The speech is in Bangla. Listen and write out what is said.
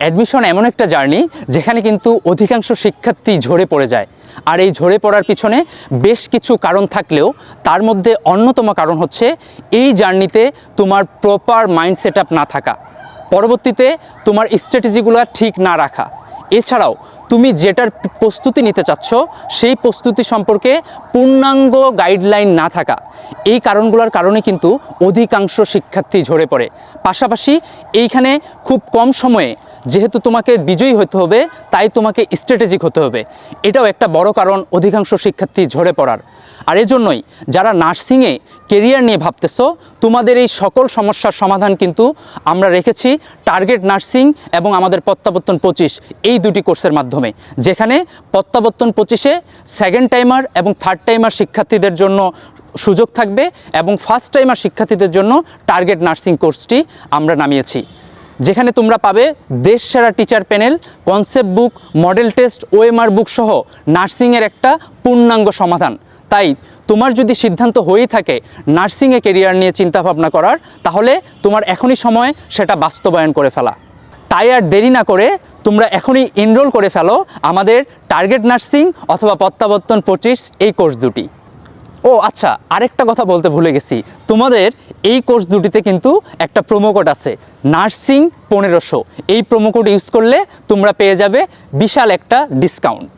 অ্যাডমিশন এমন একটা জার্নি যেখানে কিন্তু অধিকাংশ শিক্ষার্থী ঝরে পড়ে যায়। আর এই ঝরে পড়ার পিছনে বেশ কিছু কারণ থাকলেও তার মধ্যে অন্যতম কারণ হচ্ছে এই জার্নিতে তোমার প্রপার মাইন্ড সেট না থাকা। পরবর্তীতে তোমার স্ট্র্যাটেজিগুলো ঠিক না রাখা। এছাড়াও তুমি যেটার প্রস্তুতি নিতে চাচ্ছ, সেই প্রস্তুতি সম্পর্কে পূর্ণাঙ্গ গাইডলাইন না থাকা। এই কারণগুলোর কারণে কিন্তু অধিকাংশ শিক্ষার্থী ঝরে পড়ে। পাশাপাশি এইখানে খুব কম সময়ে যেহেতু তোমাকে বিজয়ী হতে হবে, তাই তোমাকে স্ট্র্যাটেজিক হতে হবে। এটাও একটা বড় কারণ, অধিকাংশ শিক্ষার্থী ঝরে পড়ার। আর এজন্যই যারা নার্সিংয়ে কেরিয়ার নিয়ে ভাবতেছো, তোমাদের এই সকল সমস্যার সমাধান কিন্তু আমরা রেখেছি। টার্গেট নার্সিং এবং আমাদের প্রত্যাবর্তন পঁচিশ, এই দুটি কোর্সের মাধ্যমে। যেখানে প্রত্যাবর্তন পঁচিশে সেকেন্ড টাইমার এবং থার্ড টাইমার শিক্ষার্থীদের জন্য সুযোগ থাকবে এবং ফার্স্ট টাইমার শিক্ষার্থীদের জন্য টার্গেট নার্সিং কোর্সটি আমরা নামিয়েছি। যেখানে তোমরা পাবে দেশ সেরা teacher panel concept book model test OMR book সহ নার্সিংয়ের একটা পূর্ণাঙ্গ সমাধান। তাই তোমার যদি সিদ্ধান্ত হয়েই থাকে নার্সিংয়ে কেরিয়ার নিয়ে চিন্তা ভাবনা করার, তাহলে তোমার এখনই সময় সেটা বাস্তবায়ন করে ফেলা। তাই আর দেরি না করে তোমরা এখনই এনরোল করে ফেলো আমাদের টার্গেট নার্সিং অথবা প্রত্যাবর্তন পঁচিশ এই কোর্স দুটি। ও আচ্ছা আরেকটা কথা বলতে ভুলে গেছি। তোমাদের এই কোর্স দুটিতে কিন্তু একটা প্রোমো কোড আছে নার্সিং পনেরোশো। এই প্রোমো কোড ইউজ করলে তোমরা পেয়ে যাবে বিশাল একটা ডিসকাউন্ট